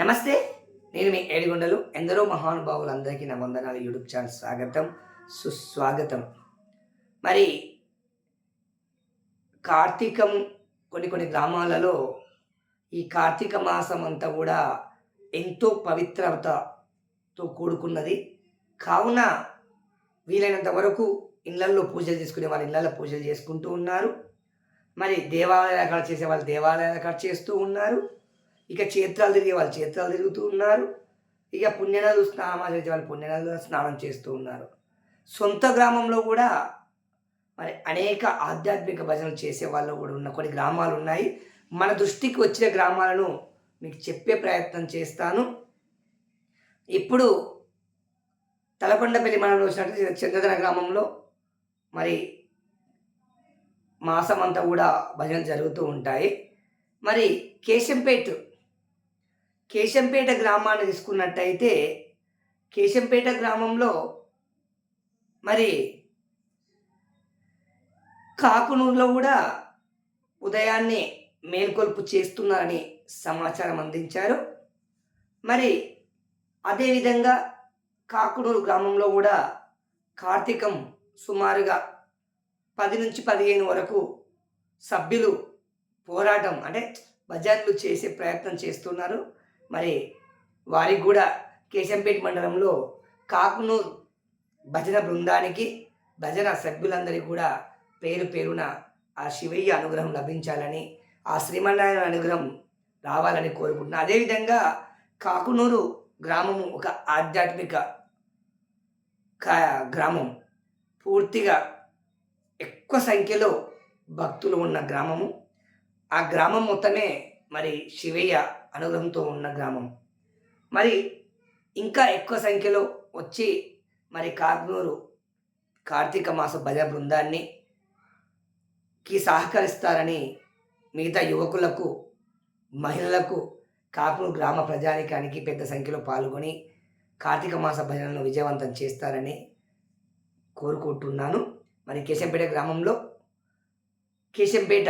నమస్తే నేను మీ ఏడుగొండలు. ఎందరో మహానుభావులందరికీ నా వందనాలు. యూట్యూబ్ ఛానల్ స్వాగతం సుస్వాగతం. మరి కార్తీకం కొన్ని కొన్ని గ్రామాలలో ఈ కార్తీక మాసం అంతా కూడా ఎంతో పవిత్రతతో కూడుకున్నది. కావున వీలైనంత వరకు ఇళ్ళల్లో పూజలు చేసుకునే వాళ్ళు ఇళ్ళలో పూజలు చేసుకుంటూ ఉన్నారు. మరి దేవాలయాల కాడ చేసే వాళ్ళు దేవాలయాల కాడ చేస్తూ ఉన్నారు. ఇక క్షేత్రాలు తిరిగే వాళ్ళు క్షేత్రాలు తిరుగుతూ ఉన్నారు. ఇక పుణ్యనదులు స్నానం చేసే వాళ్ళు పుణ్యనదులు స్నానం చేస్తూ ఉన్నారు. సొంత గ్రామంలో కూడా మరి అనేక ఆధ్యాత్మిక భజనలు చేసే వాళ్ళు కూడా ఉన్న కొన్ని గ్రామాలు ఉన్నాయి. మన దృష్టికి వచ్చిన గ్రామాలను మీకు చెప్పే ప్రయత్నం చేస్తాను. ఇప్పుడు తలకొండపల్లి మనం వచ్చినట్టు చంద్రధన గ్రామంలో మరి మాసం అంతా కూడా భజనలు జరుగుతూ ఉంటాయి. మరి కేశంపేట్ కేశంపేట గ్రామాన్ని తీసుకున్నట్టయితే కేశంపేట గ్రామంలో మరి కాకునూరులో కూడా ఉదయాన్నే మేల్కొల్పు చేస్తున్నారని సమాచారం అందించారు. మరి అదేవిధంగా కాకునూరు గ్రామంలో కూడా కార్తీకం సుమారుగా పది నుంచి పదిహేను వరకు సభ్యులు పోరాటం అంటే భజన్లు చేసే ప్రయత్నం చేస్తున్నారు. మరి వారికి కూడా కేశంపేట మండలంలో కాకునూరు భజన బృందానికి భజన సభ్యులందరికీ కూడా పేరు పేరున ఆ శివయ్య అనుగ్రహం లభించాలని ఆ శ్రీమన్నారాయణ అనుగ్రహం రావాలని కోరుకుంటున్నాను అదేవిధంగా కాకునూరు గ్రామము ఒక ఆధ్యాత్మిక గ్రామం. పూర్తిగా ఎక్కువ సంఖ్యలో భక్తులు ఉన్న గ్రామము. ఆ గ్రామం మొత్తమే మరి శివయ్య అనుగ్రహంతో ఉన్న గ్రామం. మరి ఇంకా ఎక్కువ సంఖ్యలో వచ్చి మరి కాగ్నూరు కార్తీక మాస భజ బృందాన్ని కి సహకరిస్తారని మిగతా యువకులకు మహిళలకు కాకునూరు గ్రామ ప్రజానికానికి పెద్ద సంఖ్యలో పాల్గొని కార్తీక మాస భజనలను విజయవంతం చేస్తారని కోరుకుంటున్నాను. మరి కేశంపేట గ్రామంలో కేశంపేట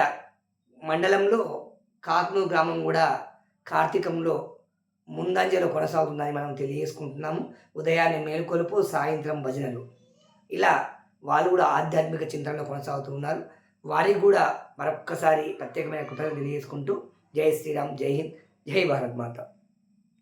మండలంలో కాకునూరు గ్రామం కూడా కార్తీకంలో ముందంజలో కొనసాగుతుందని మనం తెలియజేసుకుంటున్నాము. ఉదయాన్నే మేలుకొలుపు సాయంత్రం భజనలు. ఇలా వాళ్ళు కూడా ఆధ్యాత్మిక చింతనలో కొనసాగుతున్నారు వారికి కూడా మరొక్కసారి ప్రత్యేకమైన కృతజ్ఞతలు తెలియజేసుకుంటూ జై శ్రీరామ్ జై హింద్ జై భారత్ మాత.